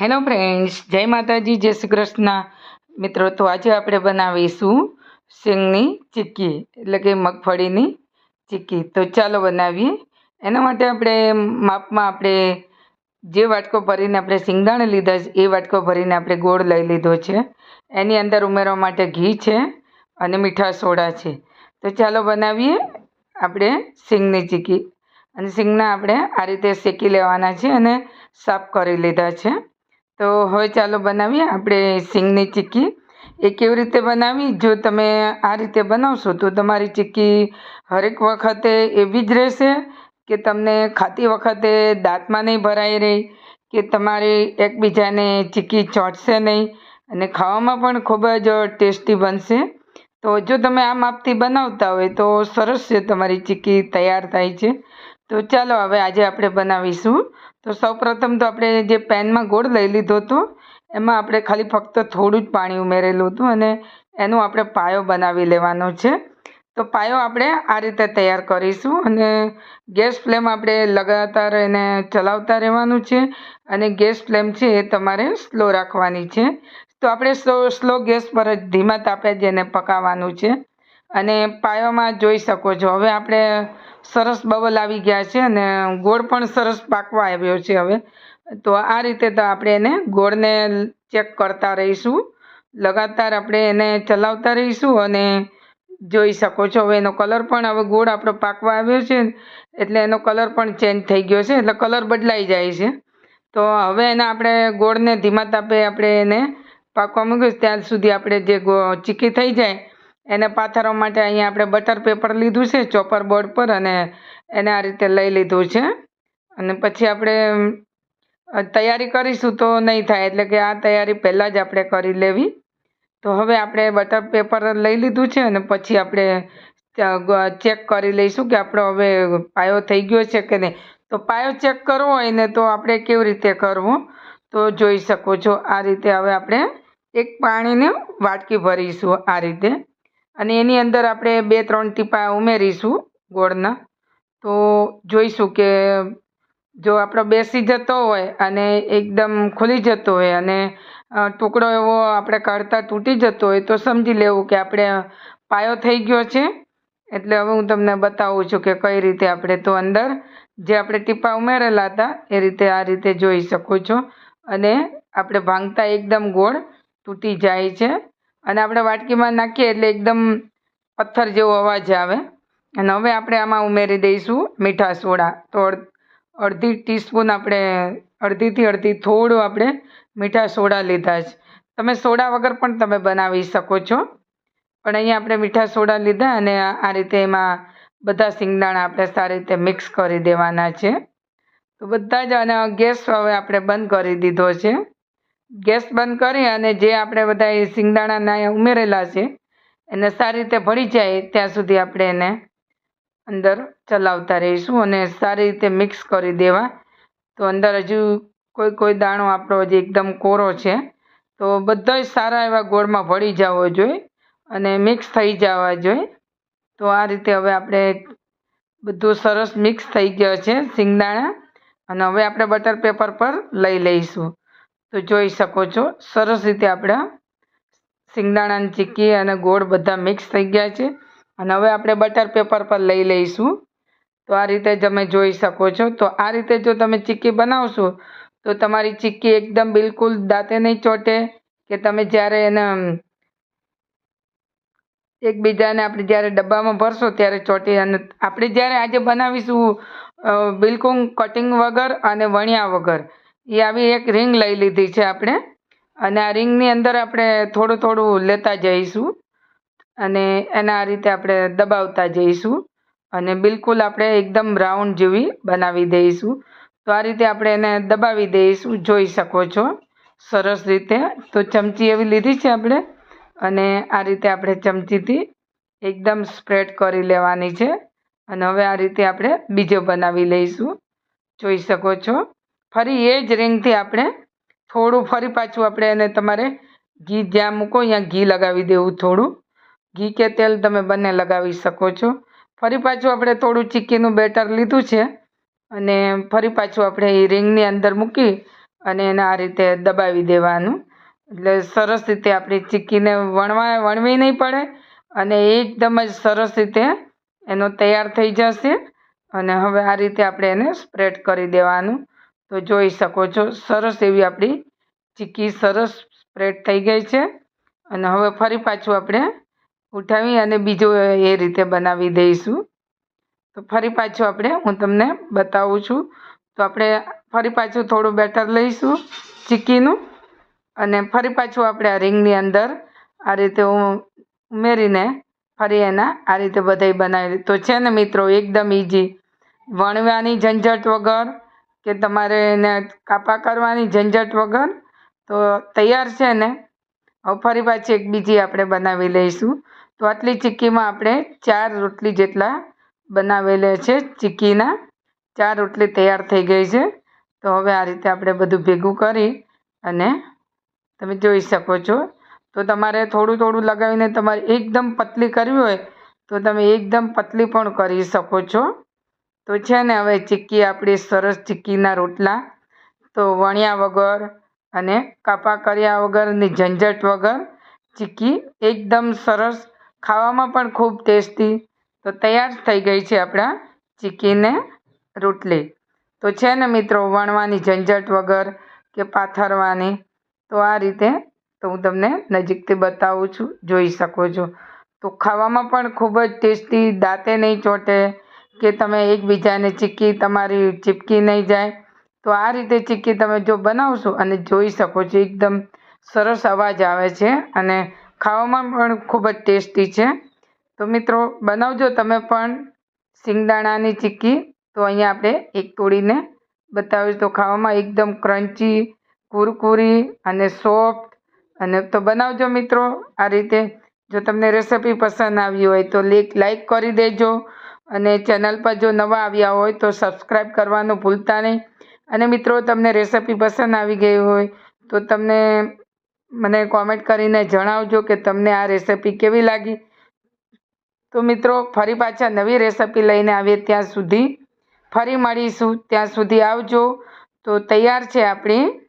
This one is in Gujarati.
હેલો ફ્રેન્ડ્સ, જય માતાજી, જય શ્રી કૃષ્ણ. મિત્રો, તો આજે આપણે બનાવીશું સિંગની ચીક્કી, એટલે કે મગફળીની ચીક્કી. તો ચાલો બનાવીએ. એના માટે આપણે માપમાં આપણે જે વાટકો ભરીને આપણે સિંગદાણે લીધા છે, એ વાટકો ભરીને આપણે ગોળ લઈ લીધો છે. એની અંદર ઉમેરવા માટે ઘી છે અને મીઠા સોડા છે. તો ચાલો બનાવીએ આપણે સિંગની ચીક્કી. અને સિંગના આપણે આ રીતે શેકી લેવાના છે અને સાફ કરી લીધા છે. તો હવે ચાલો બનાવીએ આપણે સિંગની ચીક્કી. એ કેવી રીતે બનાવી? જો તમે આ રીતે બનાવશો તો તમારી ચીક્કી હરેક વખતે એવી જ રહેશે કે તમને ખાતી વખતે દાંતમાં નહીં ભરાઈ રહી, કે તમારે એકબીજાને ચીક્કી ચોંટશે નહીં અને ખાવામાં પણ ખૂબ જ ટેસ્ટી બનશે. તો જો તમે આ માપથી બનાવતા હોય તો સરસ છે, તમારી ચીક્કી તૈયાર થાય છે. તો ચાલો હવે આજે આપણે બનાવીશું. તો સૌપ્રથમ તો આપણે જે પેનમાં ગોળ લઈ લીધો હતો, એમાં આપણે ખાલી ફક્ત થોડું જ પાણી ઉમેરેલું હતું અને એનો આપણે પાયો બનાવી લેવાનો છે. તો પાયો આપણે આ રીતે તૈયાર કરીશું અને ગેસ ફ્લેમ આપણે લગાતાર એને ચલાવતા રહેવાનું છે અને ગેસ ફ્લેમ છે એ તમારે સ્લો રાખવાની છે. તો આપણે સ્લો સ્લો ગેસ પર જ ધીમા તાપે જ એને પકાવવાનું છે. અને પાયોમાં જોઈ શકો છો, હવે આપણે સરસ બબલ આવી ગયા છે અને ગોળ પણ સરસ પાકવા આવ્યો છે હવે. તો આ રીતે તો આપણે એને ગોળને ચેક કરતા રહીશું. લગાતાર આપણે એને ચલાવતા રહીશું અને જોઈ શકો છો હવે એનો કલર પણ હવે ગોળ આપણો પાકવા આવ્યો છે એટલે એનો કલર પણ ચેન્જ થઈ ગયો છે એટલે કલર બદલાઈ જાય છે. તો હવે એને આપણે ગોળને ધીમા તાપે આપણે એને પાકવા મૂક્યું ત્યાં સુધી આપણે જે ચીકી થઈ જાય એને પાથરવા માટે અહીંયા આપણે બટર પેપર લીધું છે ચોપર બોર્ડ પર, અને એને આ રીતે લઈ લીધું છે. અને પછી આપણે તૈયારી કરીશું તો નહીં થાય, એટલે કે આ તૈયારી પહેલાં જ આપણે કરી લેવી. તો હવે આપણે બટર પેપર લઈ લીધું છે, અને પછી આપણે ચેક કરી લઈશું કે આપણો હવે પાયો થઈ ગયો છે કે નહીં. તો પાયો ચેક કરવો હોય ને તો આપણે કેવી રીતે કરવો, તો જોઈ શકો છો. આ રીતે હવે આપણે એક પાણીને વાટકી ભરીશું આ રીતે. અને એની અંદર આપણે બે ત્રણ ટીપા ઉમેરીશું ગોળના. તો જોઈશું કે જો આપણો બેસી જતો હોય અને એકદમ ખુલી જતો હોય અને ટુકડો એવો આપણે કાઢતા તૂટી જતો હોય તો સમજી લેવું કે આપણે પાયો થઈ ગયો છે. એટલે હવે હું તમને બતાવું છું કે કઈ રીતે આપણે તો અંદર જે આપણે ટીપા ઉમેરેલા હતા એ રીતે આ રીતે જોઈ શકો છો. અને આપણે ભાંગતા એકદમ ગોળ તૂટી જાય છે. અને આપણે વાટકીમાં નાખીએ એટલે એકદમ પથ્થર જેવો અવાજ આવે. અને હવે આપણે આમાં ઉમેરી દઈશું મીઠા સોડા. તો અડધી ટીસ્પૂન આપણે, અડધીથી અડધી થોડું આપણે મીઠા સોડા લીધા છે. તમે સોડા વગર પણ તમે બનાવી શકો છો. પણ અહીંયા આપણે મીઠા સોડા લીધા અને આ રીતે એમાં બધા સિંગદાણા આપણે સારી રીતે મિક્સ કરી દેવાના છે. તો બધા જ અને ગેસ હવે આપણે બંધ કરી દીધો છે. ગેસ બંધ કરી અને જે આપણે બધા સિંગદાણાના ઉમેરેલા છે, એને સારી રીતે ભળી જાય ત્યાં સુધી આપણે એને અંદર ચલાવતા રહીશું અને સારી રીતે મિક્સ કરી દેવા. તો અંદર હજુ કોઈ કોઈ દાણો આપણો હજી એકદમ કોરો છે, તો બધા સારા એવા ગોળમાં ભળી જવો જોઈએ અને મિક્સ થઈ જવા જોઈએ તો આ રીતે હવે આપણે બધું સરસ મિક્સ થઈ ગયો છે સિંગદાણા અને હવે આપણે બટર પેપર પર લઈ લઈશું. તો જોઈ શકો છો. સરસ રીતે આપણા સિંગદાણાની ચીક્કી અને ગોળ બધા મિક્સ થઈ ગયા છે. અને હવે આપણે બટર પેપર પર લઈ લઈશું. તો આ રીતે તમે જોઈ શકો છો. તો આ રીતે જો તમે ચીક્કી બનાવશો, તો તમારી ચીક્કી એકદમ બિલકુલ દાંતે નહીં ચોટે કે તમે જ્યારે એને એકબીજાને આપણે જ્યારે ડબ્બામાં ભરશો ત્યારે ચોટી અને આપણે જ્યારે આજે બનાવીશું બિલકુલ કટિંગ વગર અને વણ્યા વગર. એ આવી એક રિંગ લઈ લીધી છે આપણે. અને આ રિંગની અંદર આપણે થોડું થોડું લેતા જઈશું. અને એના આ રીતે આપણે દબાવતા જઈશું. અને બિલકુલ આપણે એકદમ રાઉન્ડ જેવી બનાવી દઈશું. તો આ રીતે આપણે એને દબાવી દઈશું. જોઈ શકો છો. સરસ રીતે. તો ચમચી એવી લીધી છે આપણે. અને આ રીતે આપણે ચમચીથી એકદમ સ્પ્રેડ કરી લેવાની છે. અને હવે આ રીતે આપણે બીજો બનાવી લઈશું. જોઈ શકો છો. ફરી એ જ રિંગથી આપણે થોડું ફરી પાછું આપણે એને તમારે ઘી જ્યાં મૂકો ત્યાં ઘી લગાવી દેવું થોડું. ઘી કે તેલ તમે બંને લગાવી શકો છો. ફરી પાછું આપણે થોડું ચીક્કીનું બેટર લીધું છે અને ફરી પાછું આપણે એ રિંગની અંદર મૂકી અને એને આ રીતે દબાવી દેવાનું. એટલે સરસ રીતે આપણી ચીક્કીને વણવા, વણવી નહીં પડે અને એકદમ જ સરસ રીતે એનો તૈયાર થઈ જશે. અને હવે આ રીતે આપણે એને સ્પ્રેડ કરી દેવાનું. તો જોઈ શકો છો, સરસ એવી આપણી ચીક્કી સરસ સ્પ્રેડ થઈ ગઈ છે. અને હવે ફરી પાછું આપણે ઉઠાવી અને બીજું એ રીતે બનાવી દઈશું. તો ફરી પાછું આપણે હું તમને બતાવું છું. તો આપણે ફરી પાછું થોડું બેટર લઈશું ચીક્કીનું. અને ફરી પાછું આપણે આ રીંગની અંદર આ રીતે હું ઉમેરીને ફરી એના આ રીતે બધાય બનાવી તો છે ને મિત્રો, એકદમ ઇઝી વણવાની ઝંઝટ વગર કે તમારે એને કાપા કરવાની ઝંઝટ વગર, તો તૈયાર છે ને? હવે ફરી પાછી એક બીજી આપણે બનાવી લઈશું. તો આટલી ચીક્કીમાં આપણે ચાર રોટલી જેટલા બનાવેલા છે ચીક્કીના. ચાર રોટલી તૈયાર થઈ ગઈ છે. તો હવે આ રીતે આપણે બધું ભેગું કરી અને તમે જોઈ શકો છો. તો તમારે થોડું થોડું લગાવીને તમારે એકદમ પતલી કરવી હોય, તો તમે એકદમ પતલી પણ કરી શકો છો. તો છે ને હવે ચીક્કી, આપણી સરસ ચીક્કીના રોટલા. તો વણ્યા વગર અને કાપા કર્યા વગરની ઝંઝટ વગર ચીક્કી એકદમ સરસ, ખાવામાં પણ ખૂબ ટેસ્ટી, તો તૈયાર થઈ ગઈ છે આપણા ચીક્કીને રોટલી. તો છે ને મિત્રો, વણવાની ઝંઝટ વગર કે પાથરવાની, તો આ રીતે તો હું તમને નજીકથી બતાવું છું, જોઈ શકો છો. તો ખાવામાં પણ ખૂબ જ ટેસ્ટી, દાંતે નહીં ચોંટે કે તમે એકબીજાને ચીક્કી તમારી ચીપકી નહીં જાય, તો આ રીતે ચીક્કી તમે જો બનાવશો અને જોઈ શકો છો, એકદમ સરસ અવાજ આવે છે અને ખાવામાં પણ ખૂબ જ ટેસ્ટી છે. તો મિત્રો, બનાવજો તમે પણ સિંગદાણાની ચીક્કી. તો અહીંયા આપણે એક તોડીને બતાવીશ. તો ખાવામાં એકદમ ક્રન્ચી, કુરકુરી અને સોફ્ટ. અને તો બનાવજો મિત્રો આ રીતે. જો તમને રેસિપી પસંદ આવી હોય તો લેક લાઈક કરી દેજો. અને ચેનલ પર જો નવા આવ્યા હોય તો સબસ્ક્રાઈબ કરવાનું ભૂલતા નહીં. અને મિત્રો, તમને રેસિપી પસંદ આવી ગઈ હોય તો તમને મને કોમેન્ટ કરીને જણાવજો કે તમને આ રેસિપી કેવી લાગી. તો મિત્રો, ફરી પાછા નવી રેસિપી લઈને આવીએ ત્યાં સુધી. ફરી મળીશું. ત્યાં સુધી આવજો. તો તૈયાર છે આપણી